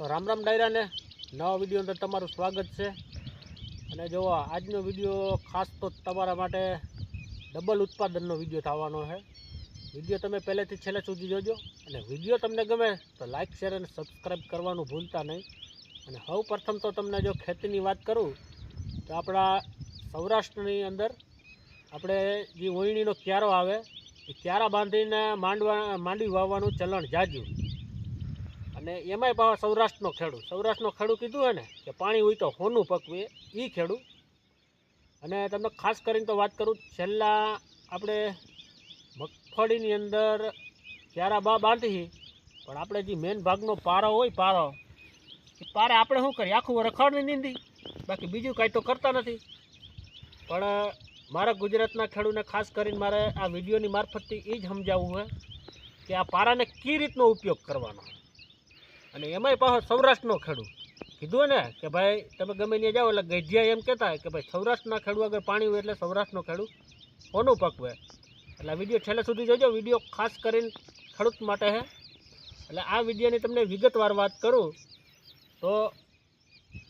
તો રામ રામ ડાયરાને, નવા વીડિયો અંદર તમારું સ્વાગત છે. અને જો આજનો વીડિયો ખાસ તો તમારા માટે ડબલ ઉત્પાદનનો વીડિયો થવાનો છે. વીડિયો તમે પહેલેથી છેલ્લે સુધી જોજો. અને વીડિયો તમને ગમે તો લાઇક શેર અને સબસ્ક્રાઈબ કરવાનું ભૂલતા નહીં. અને સૌ પ્રથમ તો તમને જો ખેતીની વાત કરું, તો આપણા સૌરાષ્ટ્રની અંદર આપણે જે ઓયણીનો ક્યારો આવે, એ ક્યારા બાંધીને માંડવા માંડવી વાવવાનું ચલણ જાજુ. અને એમાંય પાછા સૌરાષ્ટ્રનો ખેડૂત. સૌરાષ્ટ્રનો ખેડૂત કીધું હોય ને કે પાણી હોય તો હોનું પકવે એ ખેડૂત. અને તમને ખાસ કરીને તો વાત કરું, છેલ્લા આપણે મગફળીની અંદર ક્યારા બા બાંધી પણ આપણે જે મેન ભાગનો પારો હોય પારો, એ પારે આપણે શું કરીએ? આખું રખડની નીંદી. બાકી બીજું કાંઈ તો કરતા નથી. પણ મારા ગુજરાતના ખેડૂતને ખાસ કરીને મારે આ વિડીયોની મારફતથી એ જ સમજાવવું છે કે આ પારાને કઈ રીતનો ઉપયોગ કરવાનો? અને એમાંય પાછો સૌરાષ્ટ્રનો ખેડૂત. કીધું ને કે ભાઈ, તમે ગમે ત્યાં જાઓ, એટલે ગઢિયા એમ કહેતા કે ભાઈ, સૌરાષ્ટ્રના ખેડૂત આગળ પાણી હોય એટલે સૌરાષ્ટ્રનો ખેડૂત કોનું પકવે એટલે વીડિયો છેલ્લે સુધી જોજો. વીડિયો ખાસ કરીને ખેડૂત માટે છે એટલે આ વિડીયોની તમને વિગતવાર વાત કરું તો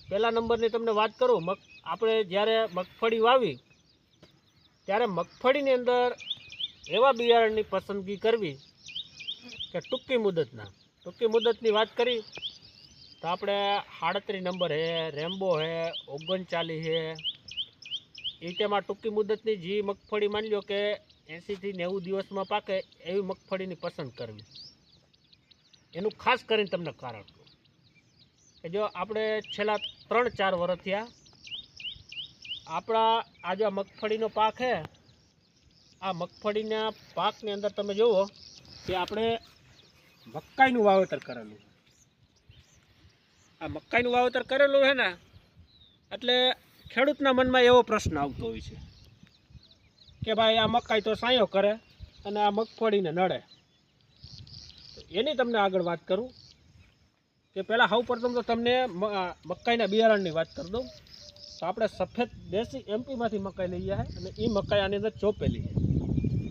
પહેલા નંબરની તમને વાત કરું. મગ આપણે જ્યારે મગફળી વાવી, ત્યારે મગફળીની અંદર એવા બિયારણની પસંદગી કરવી કે ટૂંકી મુદતના? ટૂંકી મુદતની વાત કરી, તો આપણે સાડત્રીસ નંબર છે રેમ્બો છે ઓગણચાલીસ છે એ તેમાં ટૂંકી મુદતની જે મગફળી માની લો કે એંસીથી નેવું દિવસમાં પાકે, એવી મગફળીની પસંદ કરવી. એનું ખાસ કરીને તમને કારણ કે જો આપણે છેલ્લા ત્રણ ચાર વર્ષ થયા, આપણા આ જો મગફળીનો પાક છે આ મગફળીના પાકની અંદર તમે જુઓ કે આપણે મકાઈનું વાવેતર કરેલું આ મકાઈનું વાવેતર કરેલું છે ને, એટલે ખેડૂતના મનમાં એવો પ્રશ્ન આવતો હોય છે કે ભાઈ આ મકાઈ તો સાયો કરે અને આ મગફળીને નડે. એની તમને આગળ વાત કરું કે પહેલાં સૌ પ્રથમ તો તમને મકાઈના બિયારણની વાત કરી દઉં. તો આપણે સફેદ દેશી એમપીમાંથી મકાઈ લઈએ જાય અને એ મકાઈ આની અંદર ચોપેલી છે.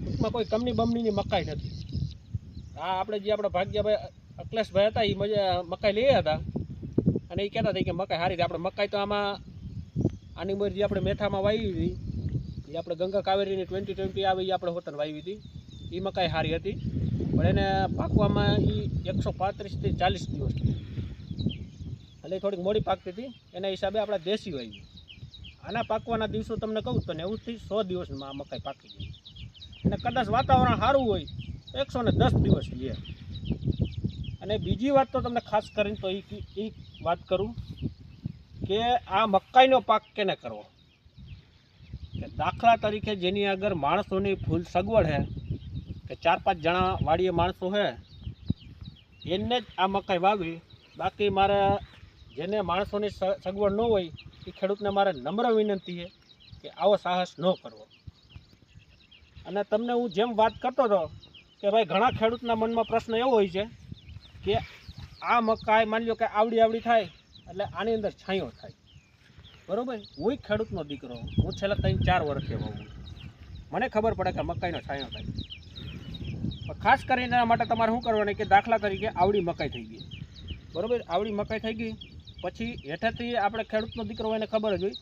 ટૂંકમાં કોઈ કમની બમનીની મકાઈ નથી. આ આપણે જે આપણા ભાગ્યભાઈ, અખિલેશભાઈ હતા એ મજા, મકાઈ લઈ હતા. અને એ કહેતા હતા કે મકાઈ સારી આપણે મકાઈ તો આમાં, આની ઉંમર જે આપણે મેથામાં વાવી હતી એ આપણે ગંગા કાવેરીની ટ્વેન્ટી ટ્વેન્ટી આવે એ આપણે હોતન વાવી હતી. એ મકાઈ સારી હતી. પણ એને પાકવામાં એ એકસો પાંત્રીસથી ચાલીસ દિવસ એટલે થોડીક મોડી પાકતી હતી. એના હિસાબે આપણે દેશી વાવી આના પાકવાના દિવસો તમને કહું તો નેવુંથી સો દિવસમાં આ મકાઈ પાકી ગઈ. અને કદાચ વાતાવરણ સારું હોય એકસો ને દસ દિવસ લે અને બીજી વાત તો તમને ખાસ કરીને તો એ વાત કરું કે આ મકાઈનો પાક કેને કરવો? કે દાખલા તરીકે જેની આગળ માણસોની ફૂલ સગવડ છે કે ચાર પાંચ જણા વાડીએ માણસો છે એને જ આ મકાઈ વાવી બાકી મારે જેને માણસોની સગવડ ન હોય એ ખેડૂતને મારે નમ્ર વિનંતી છે કે આવો સાહસ ન કરવો. અને તમને હું જેમ વાત કરતો હતો કે ભાઈ ઘણા ખેડૂતના મનમાં પ્રશ્ન એવો હોય છે કે આ મકાઈ માની લો કે આવડી આવડી થાય, એટલે આની અંદર છાંયો થાય. બરોબર? હું ખેડૂતનો દીકરો હું છેલ્લા ત્રણ ચાર વર્ષથી વાવું મને ખબર પડે કે મકાઈનો છાંયો થાય. ખાસ કરીને એના માટે તમારે શું કરવાનું કે દાખલા તરીકે આવડી મકાઈ થઈ ગઈ. બરાબર? આવડી મકાઈ થઈ ગઈ. પછી હેઠેથી આપણે ખેડૂતનો દીકરો હોય એને ખબર જ હોય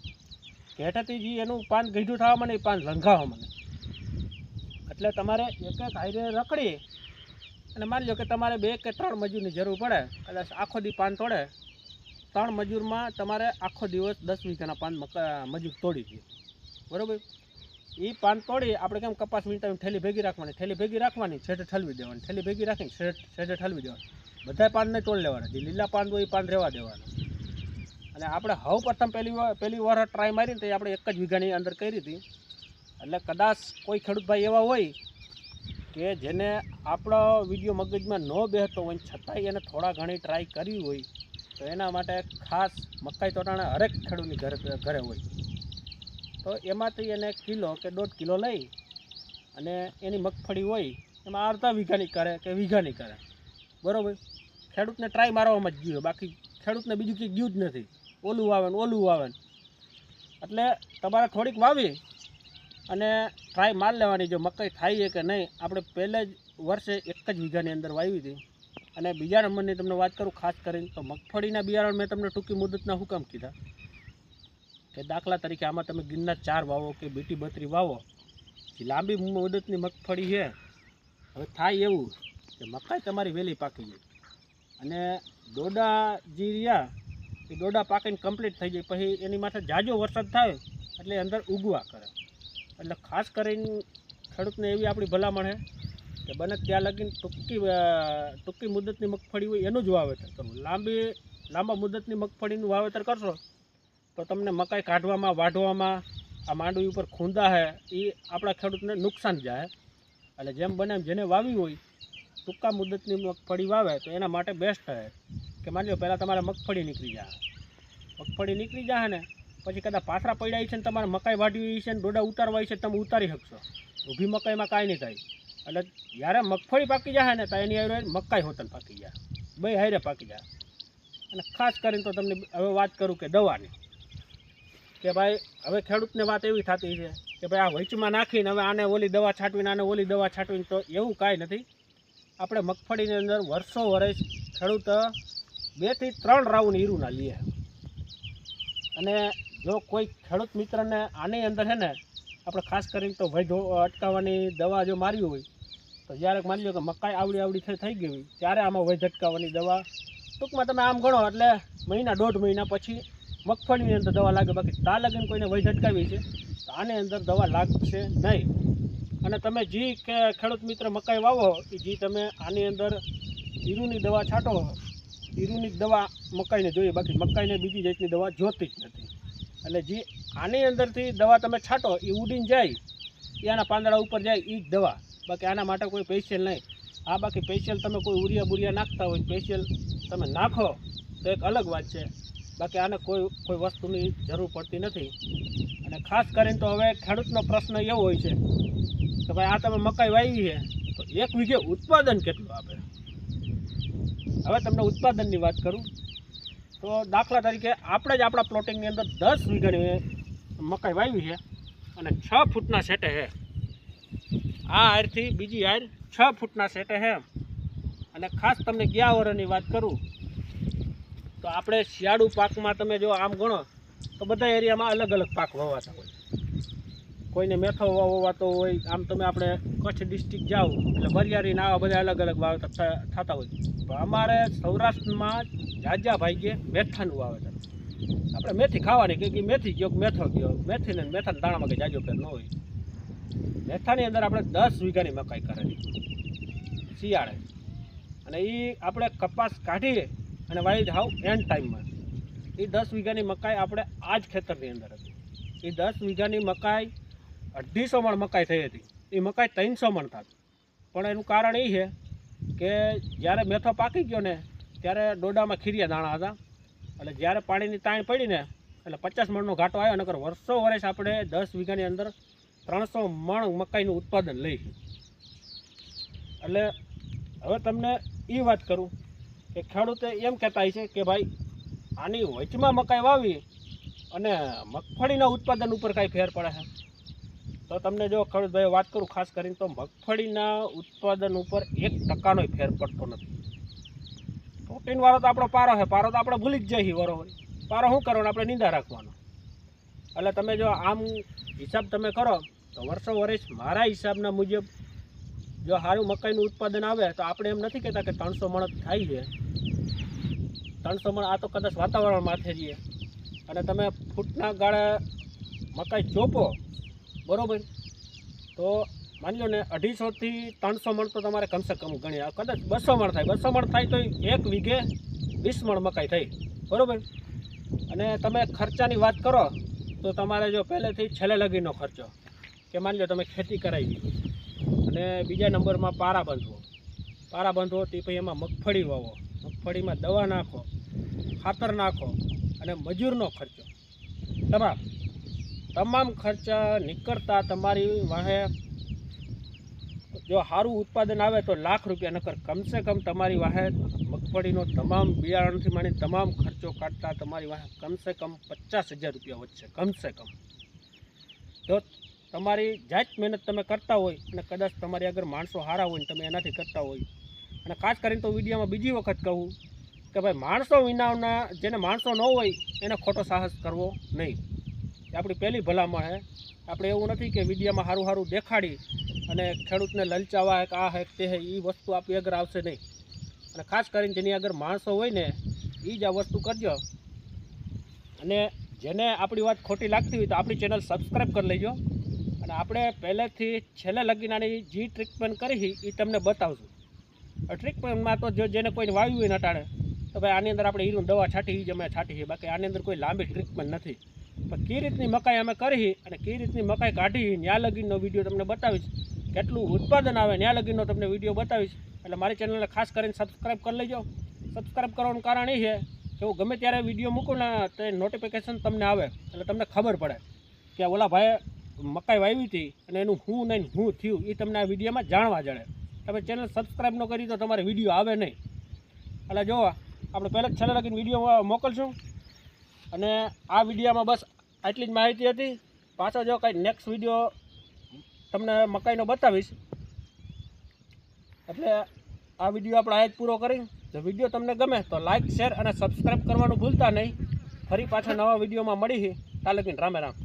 કે હેઠેથી જે એનું પાન ગીઢું થવા મને એ પાન લંઘાવા મને એટલે તમારે એક એક હાઈરે રખડી અને માની લો કે તમારે બે કે ત્રણ મજૂરની જરૂર પડે કદાચ આખો દી પાન તોડે, ત્રણ મજૂરમાં તમારે આખો દિવસ દસ વીઘાના પાન મજૂર તોડી દે. બરાબર? એ પાન તોડી આપણે કેમ કપાસ વીણતા થેલી ભેગી રાખવાની? થેલી ભેગી રાખવાની છેઠે ઠલવી દેવાની. થેલી ભેગી રાખીને છેડે ઠલવી દેવાની. બધા પાન નહીં તોડી લેવાના. જે લીલા પાન હોય એ પાન રહેવા દેવાના. અને આપણે હવ પ્રથમ પહેલી પહેલી વાર ટ્રાય મારીને તો આપણે એક જ વીઘાની અંદર કરી હતી. એટલે કદાચ કોઈ ખેડૂતભાઈ એવા હોય કે જેને આપણો વીડિયો મગજમાં ન બેહતો હોય છતાંય એને થોડા ઘણી ટ્રાય કરવી હોય, તો એના માટે ખાસ મકાઈ તોટાણા હરેક ખેડૂતની ઘરે ઘરે હોય. તો એમાંથી એને કિલો કે દોઢ કિલો લઈ અને એની મગફળી હોય, એમાં અડધા વીઘાની કરે કે વીઘાની કરે. બરાબર? ખેડૂતને ટ્રાય મારવામાં જ ગયો બાકી ખેડૂતને બીજું કંઈ ગયું જ નથી. ઓલું વાવે ઓલું વાવે એટલે તમારે થોડીક વાવી અને ટ્રાય માર લેવાની જો મકાઈ થાય છે કે નહીં, આપણે પહેલે જ વર્ષે એક જ વીઘાની અંદર વાવી હતી. અને બીજા નંબરની તમને વાત કરું ખાસ કરીને, તો મગફળીના બિયારણ મેં તમને ટૂંકી મુદતના હુકમ કીધા. કે દાખલા તરીકે આમાં તમે ગિરનાર ચાર વાવો કે બીટી બત્રી વાવો. લાંબી મુદતની મગફળી છે, હવે થાય એવું કે મકાઈ તમારી વહેલી પાકી જાય. અને દોડા જે રહ્યા, એ દોડા પાકીને કમ્પ્લીટ થઈ જાય. પછી એની માથે જાજો વરસાદ થાય, એટલે અંદર ઉગવા કરે. એટલે ખાસ કરીને ખેડૂતને એવી આપણી ભલામણ છે કે બને ત્યાં લગીને ટૂંકી ટૂંકી મુદતની મગફળી હોય એનું જ વાવેતર કરવું. લાંબી, લાંબા મુદતની મગફળીનું વાવેતર કરશો તો તમને મકાઈ કાઢવામાં, વાઢવામાં, આ માંડવી ઉપર ખૂંદા છે એ આપણા ખેડૂતને નુકસાન જાય. એટલે જેમ બને એમ જેને વાવી હોય, ટૂંકા મુદતની મગફળી વાવે તો એના માટે બેસ્ટ છે કે માની લો પહેલાં તમારે મગફળી નીકળી જાય. મગફળી નીકળી જાય ને પછી કદાચ પાથરા પડ્યા છે ને તમારે મકાઈ વાઢવી છે ને ડોડા ઉતારવા છે તમે ઉતારી શકશો. ઊભી મકાઈમાં કાંઈ નહીં થાય. એટલે જ્યારે મગફળી પાકી જાય ને તો એની હારે મકાઈ હોતન પાકી જાય. બે હારે પાકી જાય. અને ખાસ કરીને તો તમને હવે વાત કરું કે દવાની. કે ભાઈ, હવે ખેડૂતને વાત એવી થતી છે કે ભાઈ આ વચમાં નાખીને હવે આને ઓલી દવા છાંટવીને, આને ઓલી દવા છાંટવીને તો એવું કાંઈ નથી. આપણે મગફળીની અંદર વર્ષો વર્ષ ખેડૂત બેથી ત્રણ રાઉન્ડ હીરુના લઈએ અને જો કોઈ ખેડૂત મિત્રને આની અંદર છે ને, આપણે ખાસ કરીને તો વૈધો અટકાવવાની દવા જો મારી હોય, તો જ્યારે માની લો કે મકાઈ આવડી આવડી થઈ ગઈ હોય, ત્યારે આમાં વૈધ અટકાવવાની દવા. ટૂંકમાં તમે આમ ગણો એટલે મહિના દોઢ મહિના પછી મગફળીની અંદર દવા લાગે, બાકી તા લગીને કોઈને વૈધ અટકાવી છે, તો આની અંદર દવા લાગશે નહીં. અને તમે જે કે ખેડૂત મિત્ર મકાઈ વાવો કે જે તમે આની અંદર ઈરુની દવા છાંટો, ઈરુની દવા મકાઈને જોઈએ, બાકી મકાઈને બીજી જાતની દવા જોતી જ નથી. એટલે જે આની અંદરથી દવા તમે છાંટો, એ ઉડીને જાય, એ આના પાંદડા ઉપર જાય એ જ દવા. બાકી આના માટે કોઈ સ્પેશિયલ નહીં. આ બાકી સ્પેશિયલ તમે કોઈ ઉરિયા બુરિયા નાખતા હોય સ્પેશિયલ તમે નાખો, તો એક અલગ વાત છે. બાકી આને કોઈ કોઈ વસ્તુની જરૂર પડતી નથી. અને ખાસ કરીને તો હવે ખેડૂતનો પ્રશ્ન એવો હોય છે કે ભાઈ, આ તમે મકાઈ વાવી છે, તો એક વીઘે ઉત્પાદન કેટલું આપે? હવે તમને ઉત્પાદનની વાત કરું. તો દાખલા તરીકે આપણે જ આપણા પ્લોટિંગની અંદર દસ વીઘાની મકાઈ વાવી છે અને છ ફૂટના સેટે છે. આ હારથી બીજી હાર છ ફૂટના સેટે છે અને ખાસ તમને ગયા વરની વાત કરું, તો આપણે શિયાળુ પાકમાં તમે જો આમ ગણો, તો બધા એરિયામાં અલગ અલગ પાક વવાતા હોય. કોઈને મેથો વવાતો હોય, આમ તમે આપણે કચ્છ ડિસ્ટ્રિક્ટ જાઓ, એટલે વરિયાળીને આવા બધા અલગ અલગ વાવતા થતા હોય. અમારે સૌરાષ્ટ્રમાં જાજા ભાગ્યે મેથાનું વાવેતર આપણે મેથી ખાવાની કે મેથી ગયો મેથો ગયો? મેથીને મેથાના દાણામાં કંઈ જાજો ફેર ન હોય. મેથાની અંદર આપણે દસ વીઘાની મકાઈ કરેલી. શિયાળે. અને એ આપણે કપાસ કાઢીએ અને વાવી હાવ એન્ડ ટાઈમમાં એ દસ વીઘાની મકાઈ આપણે આ જ ખેતરની અંદર હતી. એ દસ વીઘાની મકાઈ અઢીસો મણ મકાઈ થઈ હતી. એ મકાઈ ત્રણસો મણ થતી. પણ એનું કારણ એ છે કે જ્યારે મેથો પાકી ગયો ને, ત્યારે ડોડામાં ખીરિયા દાણા હતા. એટલે જ્યારે પાણીની તાણ પડી ને, એટલે પચાસ મણનો ઘાટો આવ્યો, નકર વર્ષો વર્ષ આપણે દસ વીઘાની અંદર ત્રણસો મણ મકાઈનું ઉત્પાદન લઈ. એટલે હવે તમને એ વાત કરું કે ખેડૂતે એમ કહેતા છે કે ભાઈ, આની વચમાં મકાઈ વાવી અને મગફળીના ઉત્પાદન ઉપર કાંઈ ફેર પડે છે. તો તમને જો ખેડૂતભાઈ વાત કરું, ખાસ કરીને તો મગફળીના ઉત્પાદન ઉપર એક ટકાનોય ફેર પડતો નથી. પ્રોટીનવાળો તો આપણો પારો છે, પારો તો આપણે ભૂલી જ જઈએ બરોબર. પારો શું કરવાનો? આપણે નિંદા રાખવાનો. એટલે તમે જો આમ હિસાબ તમે કરો, તો વર્ષો વર્ષ મારા હિસાબના મુજબ જો સારું મકાઈનું ઉત્પાદન આવે, તો આપણે એમ નથી કહેતા કે ત્રણસો મણ થાય છે. ત્રણસો મણ આ તો કદાચ વાતાવરણ માથે જઈએ. અને તમે ફૂટના ગાળે મકાઈ ચોપો બરોબર? તો માની લો ને અઢીસોથી ત્રણસો મણ તો તમારે કમસે કમ ગણી કદાચ બસો મણ થાય. બસો મણ થાય તો એક વીઘે વીસ મણ મકાઈ થઈ. બરાબર? અને તમે ખર્ચાની વાત કરો, તો તમારે જો પહેલેથી છેલ્લે લગીનો ખર્ચો, કે માની લો તમે ખેતી કરાવી અને બીજા નંબરમાં પારા બાંધવો પારા બાંધવો તે પછી એમાં મગફળી વાવો. મગફળીમાં દવા નાખો, ખાતર નાખો, અને મજૂરનો ખર્ચો. તમામ તમામ ખર્ચા નીકળતા તમારી વાહે. જો સારું ઉત્પાદન આવે તો લાખ રૂપિયા, નકર કમસે કમ તમારી વાહે મગફળીનો તમામ બિયારણથી માંડી તમામ ખર્ચો કાઢતા તમારી વાહે કમસે કમ પચાસ હજાર રૂપિયા વધશે, કમસે કમ. જો તમારી જાત મહેનત તમે કરતા હોય અને કદાચ તમારી આગળ માણસો સારા હોય ને તમે એનાથી કરતા હોય. અને ખાસ કરીને તો વિડીયોમાં બીજી વખત કહું કે ભાઈ માણસો વિનાના, જેને માણસો ન હોય એને ખોટો સાહસ કરવો નહીં. એ આપણી પહેલી ભલામણ છે. આપણે એવું નથી કે મીડિયામાં સારું સારું દેખાડી અને ખેડૂતને લલચાવા કે આ હે કે તે હે એ વસ્તુ આપણી આગળ આવશે નહીં. અને ખાસ કરીને જેની આગળ માણસો હોય ને એ જ આ વસ્તુ કરજો. અને જેને આપણી વાત ખોટી લાગતી હોય તો આપણી ચેનલ સબસ્ક્રાઈબ કરી લેજો. અને આપણે પહેલેથી છેલ્લે લગીનાની જે ટ્રીટમેન્ટ કરી એ તમને બતાવશું. ટ્રીટમેન્ટમાં તો જો જેને કોઈને વાવ્યું હોય નટાણે, તો ભાઈ આની અંદર આપણે હીરું દવા છાંટી જ અમે છાંટી છે. બાકી આની અંદર કોઈ લાંબી ટ્રીટમેન્ટ નથી. પણ કઈ રીતની મકાઈ અમે કરી અને કઈ રીતની મકાઈ કાઢી ત્યાં લગીનનો વીડિયો તમને બતાવીશ. કેટલું ઉત્પાદન આવે ત્યાં લગીનનો તમને વીડિયો બતાવીશ. એટલે મારી ચેનલને ખાસ કરીને સબસ્ક્રાઈબ કરી લેજો. સબસ્ક્રાઈબ કરવાનું કારણ એ છે કે હું ગમે ત્યારે વીડિયો મૂકું ને તે નોટિફિકેશન તમને આવે. એટલે તમને ખબર પડે કે ઓલા ભાઈએ મકાઈ વાવી હતી અને એનું હું નહીં હું થયું એ તમને આ વિડીયોમાં જાણવા જડે તમે ચેનલ સબસ્ક્રાઈબ ન કરી તો તમારે વીડિયો આવે નહીં. એટલે જો આપણે પહેલાં જ છેલ્લે લગીને વીડિયો મોકલશું. અને આ વિડીયોમાં બસ આટલી જ માહિતી હતી. પાછો જો કંઈ નેક્સ્ટ વીડિયો તમને મકાઈનો બતાવીશ. એટલે આ વીડિયો આપણે આજ પૂરો કરી. જો વીડિયો તમને ગમે તો લાઇક શેર અને સબસ્ક્રાઈબ કરવાનું ભૂલતા નહીં. ફરી પાછા નવા વિડીયોમાં મળી લગીને રામે રામ.